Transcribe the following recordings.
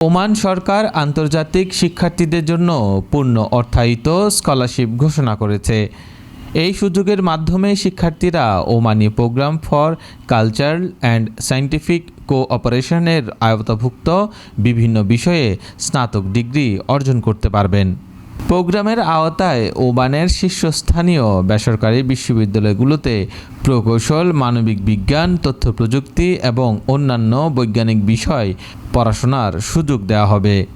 Oman সরকার আন্তর্জাতিক শিক্ষার্থীদের জন্য পূর্ণ অর্থায়িত স্কলারশিপ ঘোষণা করেছে। এই সুযোগের মাধ্যমে শিক্ষার্থীরা Omani program for cultural and scientific কোঅপারেশনের আয়তাভুক্ত বিভিন্ন বিষয়ে স্নাতক ডিগ্রি অর্জন করতে পারবেন। প্রোগ্রামের আওতায় ওমানের শীর্ষস্থানীয় বেসরকারি বিশ্ববিদ্যালয়গুলোতে প্রকৌশল, মানবিক বিজ্ঞান তথ্য প্রযুক্তি এবং অন্যান্য বৈজ্ঞানিক বিষয় পড়াশোনার সুযোগ দেওয়া হবে।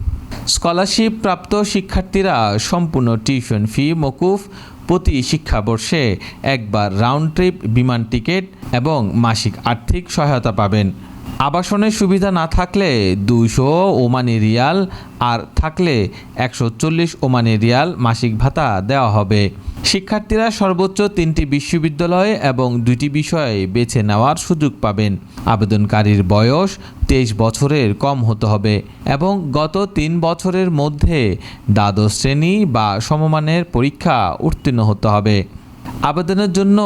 স্কলারশিপ প্রাপ্ত শিক্ষার্থীরা সম্পূর্ণ টিউশন ফি মকুফ প্রতি শিক্ষাবর্ষে একবার রাউন্ড ট্রিপ, বিমান টিকিট এবং মাসিক আর্থিক সহায়তা পাবেন। আবাসনের সুবিধা না থাকলে দুইশো ওমানি রিয়াল আর থাকলে একশো চল্লিশ ওমানি রিয়াল মাসিক ভাতা দেওয়া হবে। শিক্ষার্থীরা সর্বোচ্চ তিনটি বিশ্ববিদ্যালয় এবং দুইটি বিষয়ে বেছে নেওয়ার সুযোগ পাবেন। আবেদনকারীর বয়স তেইশ বছরের কম হতে হবে এবং গত তিন বছরের মধ্যে দ্বাদশ শ্রেণি বা সমমানের পরীক্ষা উত্তীর্ণ হতে হবে। আবেদনের জন্য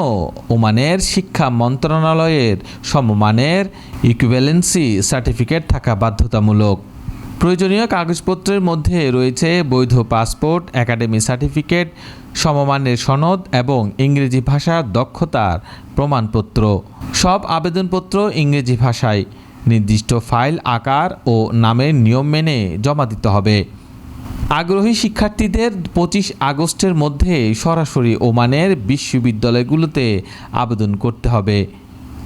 ওমানের শিক্ষা মন্ত্রণালয়ের সমমানের ইকুইভ্যালেন্সি সার্টিফিকেট থাকা বাধ্যতামূলক। প্রয়োজনীয় কাগজপত্রের মধ্যে রয়েছে বৈধ পাসপোর্ট, একাডেমি সার্টিফিকেট, সমমানের সনদ এবং ইংরেজি ভাষার দক্ষতার প্রমাণপত্র। সব আবেদনপত্র ইংরেজি ভাষায়। নির্দিষ্ট ফাইল, আকার ও নামের নিয়ম মেনে জমা দিতে হবে। আগ্রহী শিক্ষার্থীদের পঁচিশ আগস্টের মধ্যে সরাসরি ওমানের বিশ্ববিদ্যালয়গুলোতে আবেদন করতে হবে।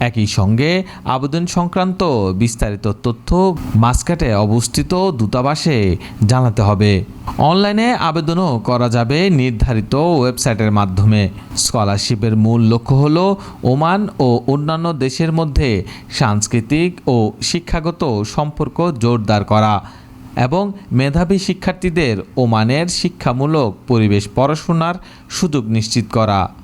একই সঙ্গে আবেদন সংক্রান্ত বিস্তারিত তথ্য মাসকাটে অবস্থিত দূতাবাসে জানাতে হবে। অনলাইনে আবেদনও করা যাবে নির্ধারিত ওয়েবসাইটের মাধ্যমে। স্কলারশিপের মূল লক্ষ্য হল ওমান ও অন্যান্য দেশের মধ্যে সাংস্কৃতিক ও শিক্ষাগত সম্পর্ক জোরদার করা। এবং মেধাবী শিক্ষার্থীদের ওমানের শিক্ষামূলক পরিবেশ পড়াশোনার সুযোগ নিশ্চিত করা।